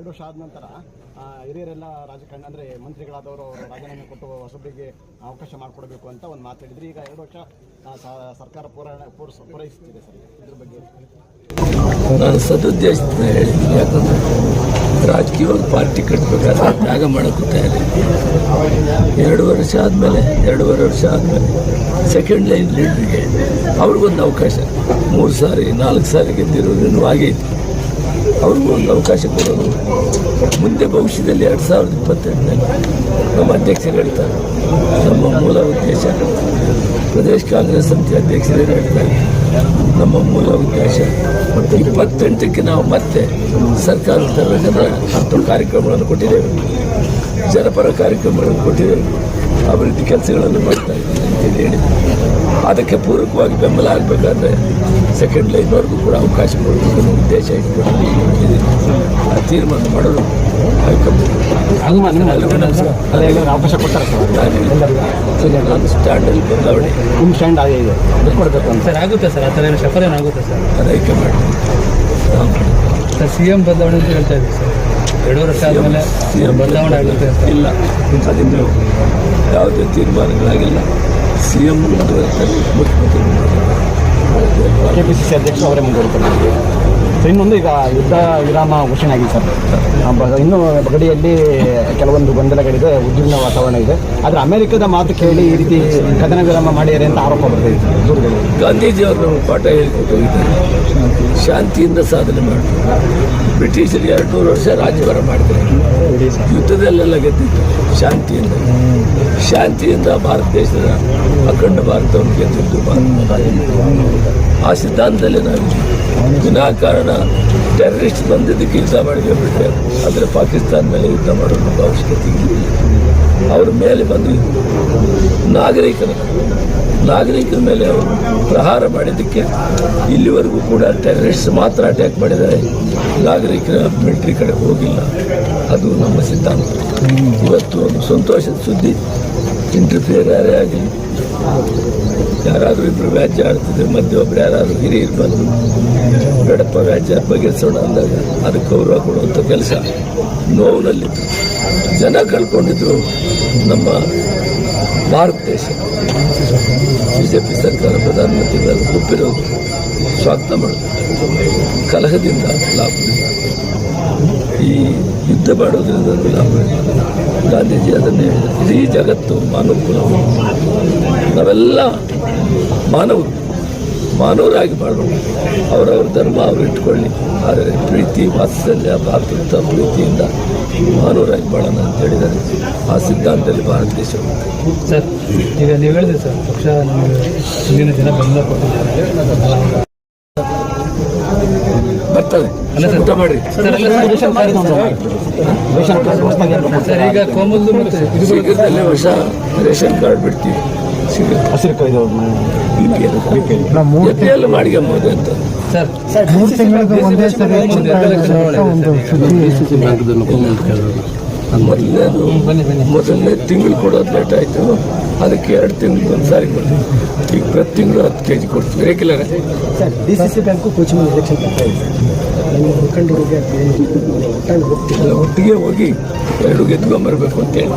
ಎರಡು ವರ್ಷ ಆದ ನಂತರ ಹಿರಿಯರೆಲ್ಲ ರಾಜಕಾರಣ ಅಂದರೆ ಮಂತ್ರಿಗಳಾದವರು ಅವರು ರಾಜೀನಾಮೆ ಕೊಟ್ಟು ಹೊಸಬ್ರಿಗೆ ಅವಕಾಶ ಮಾಡಿಕೊಡಬೇಕು ಅಂತ ಒಂದು ಮಾತು ಹೇಳಿದ್ರಿ. ಈಗ ಎರಡು ವರ್ಷ ಸರ್ಕಾರ ಪೂರಣ, ಪೂರೈಸ್ ಪೂರೈಸುತ್ತಿದೆ ಸರ್ ಇದ್ರ ಬಗ್ಗೆ. ಸದುದ್ದೇಶದಿಂದ ಹೇಳಿದ್ದೀನಿ. ಯಾಕಂದ್ರೆ ರಾಜಕೀಯವಾಗಿ ಪಾರ್ಟಿ ಕಟ್ಟಬೇಕಾದ್ರೆ ತ್ಯಾಗ ಮಾಡೋಕ್ಕೂ ತಯಾರಿ ಎರಡು ವರ್ಷ ಆದಮೇಲೆ, ಎರಡೂವರೆ ವರ್ಷ ಆದಮೇಲೆ ಸೆಕೆಂಡ್ ಲೈನ್ ಲೀಡ್ರಿಗೆ ಅವ್ರಿಗೊಂದು ಅವಕಾಶ. ಮೂರು ಸಾರಿ, ನಾಲ್ಕು ಸಾರಿ ಗೆದ್ದಿರೋದ್ರಿಂದ ಆಗೈತಿ ಅವ್ರಿಗೂ ಒಂದು ಅವಕಾಶ ಕೊಡೋದು. ಮುಂದೆ ಭವಿಷ್ಯದಲ್ಲಿ ಎರಡು ಸಾವಿರದ ಇಪ್ಪತ್ತೆಂಟರಲ್ಲಿ ನಮ್ಮ ಅಧ್ಯಕ್ಷರು ಹೇಳ್ತಾರೆ. ನಮ್ಮ ಮೂಲ ಉದ್ದೇಶ ಪ್ರದೇಶ ಕಾಂಗ್ರೆಸ್ ಸಮಿತಿ ಅಧ್ಯಕ್ಷರೇ ಹೇಳ್ತಾರೆ. ನಮ್ಮ ಮೂಲ ಉದ್ದೇಶ ಮತ್ತು ಇಪ್ಪತ್ತೆಂಟಕ್ಕೆ ನಾವು ಮತ್ತೆ ಸರ್ಕಾರದ ತರಬೇಕಂದ್ರೆ ಹತ್ತು ಕಾರ್ಯಕ್ರಮಗಳನ್ನು ಕೊಟ್ಟಿದ್ದೇವೆ. ಜನಪರ ಕಾರ್ಯಕ್ರಮಗಳನ್ನು ಕೊಟ್ಟಿದ್ದೇವೆ. ಅಭಿವೃದ್ಧಿ ಕೆಲಸಗಳನ್ನು ಮಾಡ್ತಾ ಇದ್ದೀವಿ ಅಂತೇಳಿ ಹೇಳಿದ್ವಿ ಅದಕ್ಕೆ ಪೂರಕವಾಗಿ ಬೆಂಬಲ ಆಗಬೇಕಾದ್ರೆ ಸೆಕೆಂಡ್ ಲೈನ್ವರೆಗೂ ಕೂಡ ಅವಕಾಶ ಕೊಡಬೇಕು ಉದ್ದೇಶ ಇಟ್ಕೊಂಡು. ಆ ತೀರ್ಮಾನ ಮಾಡಲು ಸರ್ ಬದಲಾವಣೆ ಸ್ಟ್ಯಾಂಡ್ ಆಗೇ ಇದೆ ಆಗುತ್ತೆ ಸರ್ ಆ ಥರ ಸರ್. ಸರ್ ಸಿ ಅಂತ ಸರ್ ವರ್ಷ ಆದಮೇಲೆ ಬದಲಾವಣೆ ಆಗುತ್ತೆ ಇಲ್ಲ ಯಾವುದೇ ತೀರ್ಮಾನಗಳಾಗಿಲ್ಲ ಸಿ ಎಂ ಮುಖ್ಯಮಂತ್ರಿ. ಕೆ ಪಿ ಸಿ ಸಿ ಅಧ್ಯಕ್ಷರು ಅವರೇ ಮುಂದುವರಿತಾರೆ ಸೊ ಇನ್ನೊಂದು ಈಗ ಯುದ್ಧ ವಿರಾಮ ಘೋಷಣೆ ಆಗಿದೆ ಸರ್. ಇನ್ನು ಗಡಿಯಲ್ಲಿ ಕೆಲವೊಂದು ಗೊಂದಲಗಳಿದೆ, ಉದ್ವಿಗ್ನ ವಾತಾವರಣ ಇದೆ. ಆದರೆ ಅಮೆರಿಕದ ಮಾತು ಕೇಳಿ ಈ ರೀತಿ ಕದನ ವಿರಾಮ ಮಾಡಿದ್ದಾರೆ ಅಂತ ಆರೋಪ ಬರ್ತಾ ಇದೆ ಗಾಂಧೀಜಿಯವರು ಪಾಠ ಹೇಳಿಕೊಟ್ಟು ಶಾಂತಿಯಿಂದ ಸಾಧನೆ ಮಾಡಿದ್ರು ಬ್ರಿಟಿಷರು ಎರಡು ನೂರು ವರ್ಷ ರಾಜ್ಯಭಾರ ಮಾಡಿದ್ರು. ಯುದ್ಧದಲ್ಲೆಲ್ಲ ಗೆದ್ದಿತ್ತು ಶಾಂತಿಯಿಂದ. ಶಾಂತಿಯಿಂದ ಭಾರತ ದೇಶದ ಅಖಂಡ ಭಾರತವನ್ನು ಗೆದ್ದಿದ್ದು ಆ ಸಿದ್ಧಾಂತದಲ್ಲೇ ನಾವು ವಿನಾಕಾರಣ ಟೆರರಿಸ್ಟ್ ಬಂದಿದ್ದಕ್ಕೆ ಯುದ್ಧ ಮಾಡಿದೆ ಬಿಟ್ಟರೆ ಆದರೆ ಪಾಕಿಸ್ತಾನ ಮೇಲೆ ಯುದ್ಧ ಮಾಡೋದು ಅವಶ್ಯಕತೆ ಇಲ್ಲ ಅವ್ರ ಮೇಲೆ ಬಂದು ನಾಗರಿಕರ ನಾಗರಿಕರ ಮೇಲೆ ಅವರು ಪ್ರಹಾರ ಮಾಡಿದ್ದಕ್ಕೆ ಇಲ್ಲಿವರೆಗೂ ಕೂಡ ಟೆರರಿಸ್ಟ್ ಮಾತ್ರ ಅಟ್ಯಾಕ್ ಮಾಡಿದ್ದಾರೆ. ನಾಗರಿಕರ ಮಿಲಿಟ್ರಿ ಕಡೆ ಹೋಗಿಲ್ಲ. ಅದು ನಮ್ಮ ಸಿದ್ಧಾಂತ. ಇವತ್ತು ಒಂದು ಸಂತೋಷದ ಸುದ್ದಿ. ಇಂಟರ್ಫಿಯರ್ ಯಾರೇ ಆಗಲಿ. ಯಾರಾದರೂ ಇಬ್ಬರು ವ್ಯಾಜ್ಯ ಆಡ್ತಿದ್ರೆ ಮಧ್ಯೆ ಒಬ್ರು ಯಾರಾದರೂ ಹಿರಿಯರು ಬಂದು, ಬೇಡಪ್ಪ ವ್ಯಾಜ್ಯ ಬಗೆಹರಿಸೋಣ ಅಂದಾಗ ಅದಕ್ಕೆ ಗೌರವ ಕೊಡುವಂಥ ಕೆಲಸ ನೋವಿನಲ್ಲಿ. ಜನ ಕಳ್ಕೊಂಡಿದ್ರು ನಮ್ಮ ಭಾರತ ದೇಶ. ಬಿ ಜೆ ಪಿ ಸರ್ಕಾರ ಪ್ರಧಾನಮಂತ್ರಿಗಳನ್ನು ಒಪ್ಪಿರೋದು ಸ್ವಾಗತ ಮಾಡೋದು ಕಲಹದಿಂದ ಲಾಭ ಈ ಯುದ್ಧ ಮಾಡೋದ್ರಿಂದ ಲಾಭ ಗಾಂಧೀಜಿ ಅದನ್ನು ಇಡೀ ಜಗತ್ತು ಮಾನವ ಕುಲವು ನಾವೆಲ್ಲ ಮಾನವರು ಮಾನವರಾಗಿ ಮಾಡೋ ಅವರವ್ರ ಧರ್ಮ ಅವರು ಇಟ್ಕೊಳ್ಳಿ. ಆದರೆ ಪ್ರೀತಿ, ವಾತ್ಸಲ್ಯ, ಭಾತೃತ್ವ, ಪ್ರೀತಿಯಿಂದ ಮಾನವರಾಗಿ ಮಾಡೋಣ ಅಂತ ಹೇಳಿದ್ದಾರೆ. ಆ ಸಿದ್ಧಾಂತದಲ್ಲಿ ಭಾರತ ದೇಶ ಸರ್, ಈಗ ನೀವು ಹೇಳಿದೆ ಸರ್, ಪಕ್ಷ ಜನ ದಿನ ಬೆಂಬಲ ಕೊಟ್ಟಿದ್ದಾರೆ ಕೊಡ್ತಾರೆ? ಸರ್ ಈಗ ಕೋಮಲ್ದು ಮತ್ತೆ ಇದು ಶೀಘ್ರದಲ್ಲೇ ಹೊಸ ರೇಷನ್ ಕಾರ್ಡ್ ಬಿಡ್ತೀವಿ ಸಿಗುತ್ತೆ ಹಸಿರು ಕ- ಇದು B P L B P L ಮಾಡಿಕೊಂಬೋದು ಅಂತ ಸರ್ ಮೂರು ತಿಂಗಳದ್ದು ಒಂದೇ ಸರಿ ಮೊದಲನೇದು ಮೊದಲನೇ ತಿಂಗಳು ಕೊಡೋದು ಲೇಟ್ ಆಯಿತು. ಅದಕ್ಕೆ ಎರಡು ತಿಂಗಳು ಒಂದು ಸಾರಿ ಕೊಡ್ತೀವಿ ಈಗ ಪ್ರತಿ ತಿಂಗಳು ಹತ್ತು ಕೆ ಜಿ ಕೊಡ್ತೀವಿ regular sir D C C bank coaching election ಮುಖಂಡರಿಗೆ ಒಟ್ಟಾಗಿ ಹೋಗಿ ಎರಡು ಗೆದ್ಕೊಂಬರ್ಬೇಕು ಅಂತ ಹೇಳಿ